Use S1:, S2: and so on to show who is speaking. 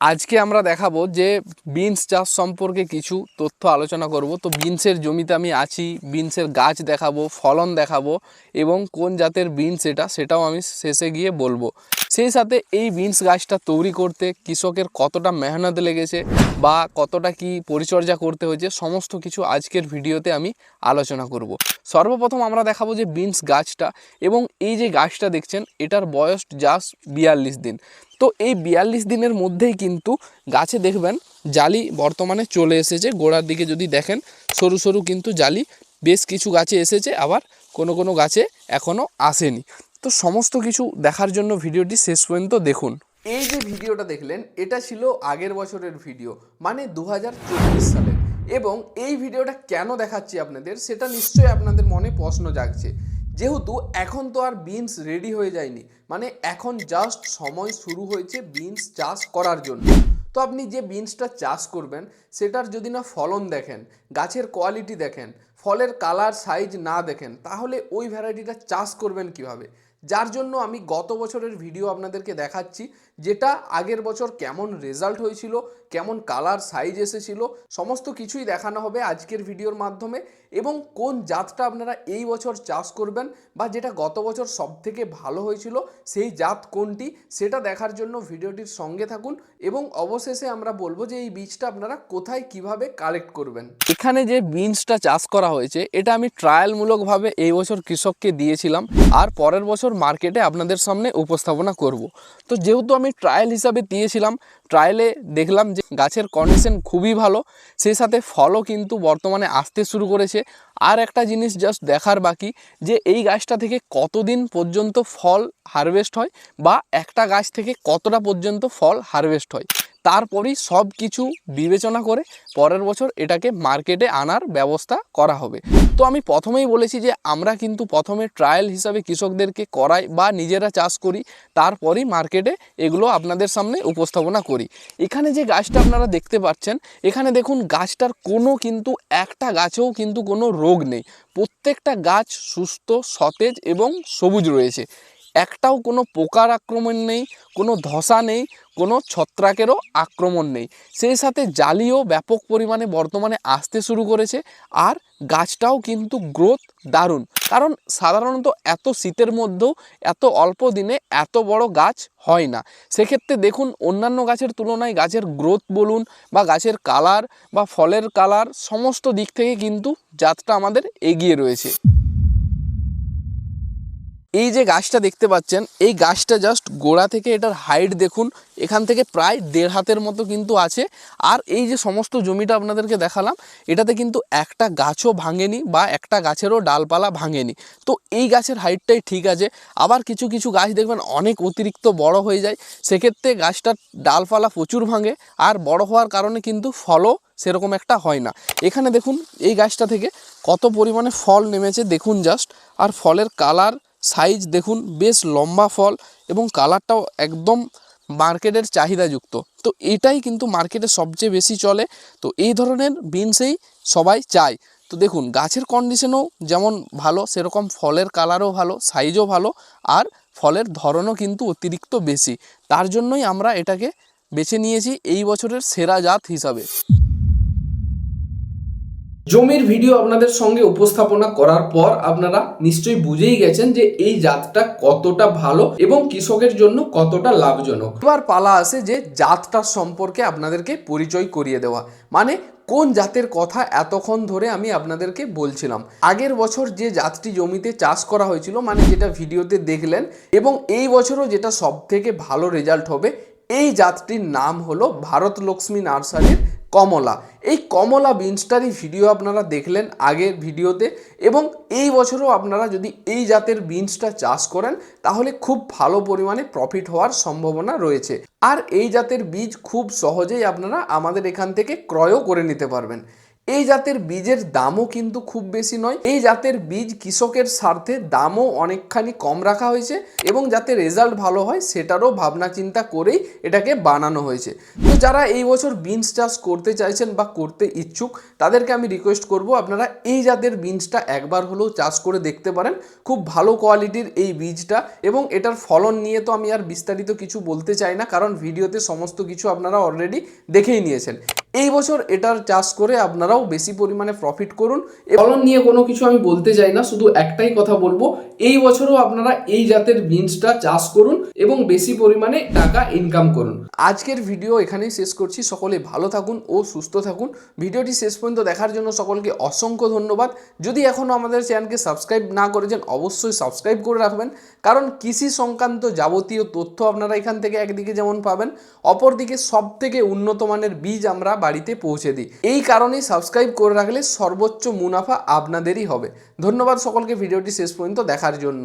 S1: আজকে আমরা দেখাবো যে বিনস চাষ সম্পর্কে কিছু তথ্য আলোচনা করব। তো বিনসের জমিতে আমি আছি, বিনসের গাছ দেখাবো, ফলন দেখাবো এবং কোন জাতের বিনস এটা সেটাও আমি শেষে গিয়ে বলব। সেই সাথে এই বিনস গাছটা তৈরি করতে কৃষকের কতটা মেহনত লেগেছে বা কতটা কি পরিচর্যা করতে হয়েছে, সমস্ত কিছু আজকের ভিডিওতে আমি আলোচনা করব। সর্বপ্রথম আমরা দেখাবো যে বিনস গাছটা এবং এই যে গাছটা দেখছেন, এটার বয়স জাস্ট বিয়াল্লিশ দিন। তো এই বিয়াল্লিশ দিনের মধ্যেই কিন্তু গাছে দেখবেন জালি বর্তমানে চলে এসেছে। গোড়ার দিকে যদি দেখেন, সরু সরু কিন্তু জালি, বেশ কিছু গাছে এসেছে, আবার কোনো কোনো গাছে এখনও আসেনি। তো সমস্ত কিছু দেখার জন্য ভিডিওটি শেষ পর্যন্ত দেখুন। এই যে ভিডিওটা দেখলেন, এটা ছিল আগের বছরের ভিডিও মানে দু সালের। এবং এই ভিডিওটা কেন দেখাচ্ছি আপনাদের, সেটা নিশ্চয়ই আপনাদের মনে প্রশ্ন জাগছে। যেহেতু এখন তো আর বিনস রেডি হয়ে যায়নি মানে এখন জাস্ট সময় শুরু হয়েছে বিনস চাষ করার জন্য। তো আপনি যে বিনসটা চাষ করবেন, সেটার যদি না ফলন দেখেন, গাছের কোয়ালিটি দেখেন, ফলের কালার সাইজ না দেখেন, তাহলে ওই ভ্যারাইটিটা চাষ করবেন কীভাবে? যার জন্য আমি গত বছরের ভিডিও আপনাদেরকে দেখাচ্ছি। যেটা আগের বছর কেমন রেজাল্ট হয়েছিল, কেমন কালার সাইজ এসেছিল, সমস্ত কিছুই দেখানো হবে আজকের ভিডিওর মাধ্যমে এবং কোন জাতটা আপনারা এই বছর চাষ করবেন বা যেটা গত বছর সব থেকে ভালো হয়েছিল, সেই জাত কোনটি সেটা দেখার জন্য ভিডিওটির সঙ্গে থাকুন এবং অবশেষে আমরা বলব যে এই বীজটা আপনারা কোথায় কীভাবে কালেক্ট করবেন। এখানে যে বিনসটা চাষ করা হয়েছে, এটা আমি ট্রায়ালমূলকভাবে এই বছর কৃষককে দিয়েছিলাম, আর পরের বছর মার্কেটে আপনাদের সামনে উপস্থাপনা করব। তো যেহেতু আমি ট্রায়াল হিসাবে দিয়েছিলাম। ট্রায়ালে দেখলাম যে গাছের কন্ডিশন খুবই ভালো, সেই সাথে ফলও কিন্তু বর্তমানে আসতে শুরু করেছে। আর একটা জিনিস জাস্ট দেখার বাকি, যে এই গাছটা থেকে কতদিন পর্যন্ত ফল হারভেস্ট হয় বা একটা গাছ থেকে কতটা পর্যন্ত ফল হারভেস্ট হয়? তারপরেই সব কিছু বিবেচনা করে পরের বছর এটাকে মার্কেটে আনার ব্যবস্থা করা হবে। তো আমি প্রথমেই বলেছি যে আমরা কিন্তু প্রথমে ট্রায়াল হিসাবে কৃষকদেরকে করাই বা নিজেরা চাষ করি, তারপরই মার্কেটে এগুলো আপনাদের সামনে উপস্থাপনা করি। এখানে যে গাছটা আপনারা দেখতে পাচ্ছেন, এখানে দেখুন গাছটার কোনো কিন্তু একটা গাছেও কিন্তু কোনো রোগ নেই। প্রত্যেকটা গাছ সুস্থ, সতেজ এবং সবুজ রয়েছে। একটাও কোনো পোকার আক্রমণ নেই, কোনো ধসা নেই, কোনো ছত্রাকেরও আক্রমণ নেই। সেই সাথে জালিও ব্যাপক পরিমাণে বর্তমানে আসতে শুরু করেছে আর গাছটাও কিন্তু গ্রোথ দারুণ। কারণ সাধারণত এত শীতের মধ্যেও এত অল্প দিনে এত বড় গাছ হয় না। সেক্ষেত্রে দেখুন, অন্যান্য গাছের তুলনায় গাছের গ্রোথ বলুন বা গাছের কালার বা ফলের কালার সমস্ত দিক থেকে কিন্তু জাতটা আমাদের এগিয়ে রয়েছে। এই যে গাছটা দেখতে পাচ্ছেন, এই গাছটা জাস্ট গোড়া থেকে এটার হাইট দেখুন, এখান থেকে প্রায় দেড় হাতের মতো কিন্তু আছে। আর এই যে সমস্ত জমিটা আপনাদেরকে দেখালাম, এটাতে কিন্তু একটা গাছও ভাঙেনি বা একটা গাছেরও ডালপালা ভাঙেনি। তো এই গাছের হাইটটাই ঠিক আছে। আবার কিছু কিছু গাছ দেখবেন অনেক অতিরিক্ত বড় হয়ে যায়। সেক্ষেত্রে গাছটার ডালপালা প্রচুর ভাঙে আর বড় হওয়ার কারণে কিন্তু ফলও সেরকম একটা হয় না। এখানে দেখুন, এই গাছটা থেকে কত পরিমাণে ফল নেমেছে, দেখুন জাস্ট আর ফলের কালার সাইজ দেখুন, বেশ লম্বা ফল এবং কালারটাও একদম মার্কেটের চাহিদাযুক্ত। তো এটাই কিন্তু মার্কেটে সবচেয়ে বেশি চলে। তো এই ধরনের বিনসেই সবাই চায়। তো দেখুন, গাছের কন্ডিশনও যেমন ভালো, সেরকম ফলের কালারও ভালো সাইজও ভালো, আর ফলের ধরনও কিন্তু অতিরিক্ত বেশি। তার জন্যই আমরা এটাকে বেছে নিয়েছি এই বছরের সেরা জাত হিসাবে। জমির ভিডিও আপনাদের সঙ্গে উপস্থাপনা করার পর আপনারা নিশ্চয়ই বুঝেই গেছেন যে এই জাতটা কতটা ভালো এবং কৃষকের জন্য কতটা লাভজনক। এবার পালা আসে যে জাতটার সম্পর্কে আপনাদেরকে পরিচয় করিয়ে দেওয়া। মানে কোন জাতের কথা এতক্ষণ ধরে আমি আপনাদেরকে বলছিলাম। আগের বছর যে জাতটি জমিতে চাষ করা হয়েছিল মানে যেটা ভিডিওতে দেখলেন, এবং এই বছরও যেটা সব থেকে ভালো রেজাল্ট হবে, এই জাতটির নাম হলো ভারত লক্ষ্মী নার্সারির কমলা। এই কমলা বিনসটারই ভিডিও আপনারা দেখলেন আগের ভিডিওতে এবং এই বছরও আপনারা যদি এই জাতের বিনসটা চাষ করেন, তাহলে খুব ভালো পরিমাণে প্রফিট হওয়ার সম্ভাবনা রয়েছে। আর এই জাতের বীজ খুব সহজেই আপনারা আমাদের এখান থেকে ক্রয়ও করে নিতে পারবেন। এই জাতের বীজের দামও কিন্তু খুব বেশি নয়। এই জাতের বীজ কৃষকের স্বার্থে দামও অনেকখানি কম রাখা হয়েছে এবং যাতে রেজাল্ট ভালো হয়, সেটারও ভাবনা চিন্তা করেই এটাকে বানানো হয়েছে। যারা এই বছর বিনস চাষ করতে চাইছেন বা করতে ইচ্ছুক, তাদেরকে আমি রিকোয়েস্ট করব আপনারা এই জাতের বিনসটা একবার হলেও চাষ করে দেখতে পারেন। খুব ভালো কোয়ালিটির এই বীজটা এবং এটার ফলন নিয়ে তো আমি আর বিস্তারিত কিছু বলতে চাই না, কারণ ভিডিওতে সমস্ত কিছু আপনারা অলরেডি দেখেই নিয়েছেন। এই বছর এটার চাষ করে আপনারাও বেশি পরিমাণে প্রফিট করুন ফলন নিয়ে কোনো কিছু আমি বলতে চাই না শুধু একটাই কথা বলব এই বছরও আপনারা এই জাতের বিনসটা চাষ করুন এবং বেশি পরিমাণে টাকা ইনকাম করুন। আজকের ভিডিও এখানেই শেষ করছি সকলে ভালো থাকুন ও সুস্থ থাকুন। ভিডিওটি শেষ পর্যন্ত দেখার জন্য সকলকে অসংখ্য ধন্যবাদ। যদি এখনও আমাদের চ্যানেলকে সাবস্ক্রাইব না করেছেন অবশ্যই সাবস্ক্রাইব করে রাখবেন কারণ কৃষি সংক্রান্ত যাবতীয় তথ্য আপনারা এখান থেকে একদিকে যেমন পাবেন অপরদিকে সব থেকে উন্নত মানের বীজ আমরা বাড়িতে পৌঁছে দিই। এই কারণে সাবস্ক্রাইব করে রাখলে সর্বোচ্চ মুনাফা আপনাদেরই হবে। ধন্যবাদ সকলকে, ভিডিওটি শেষ পর্যন্ত দেখার জন্য।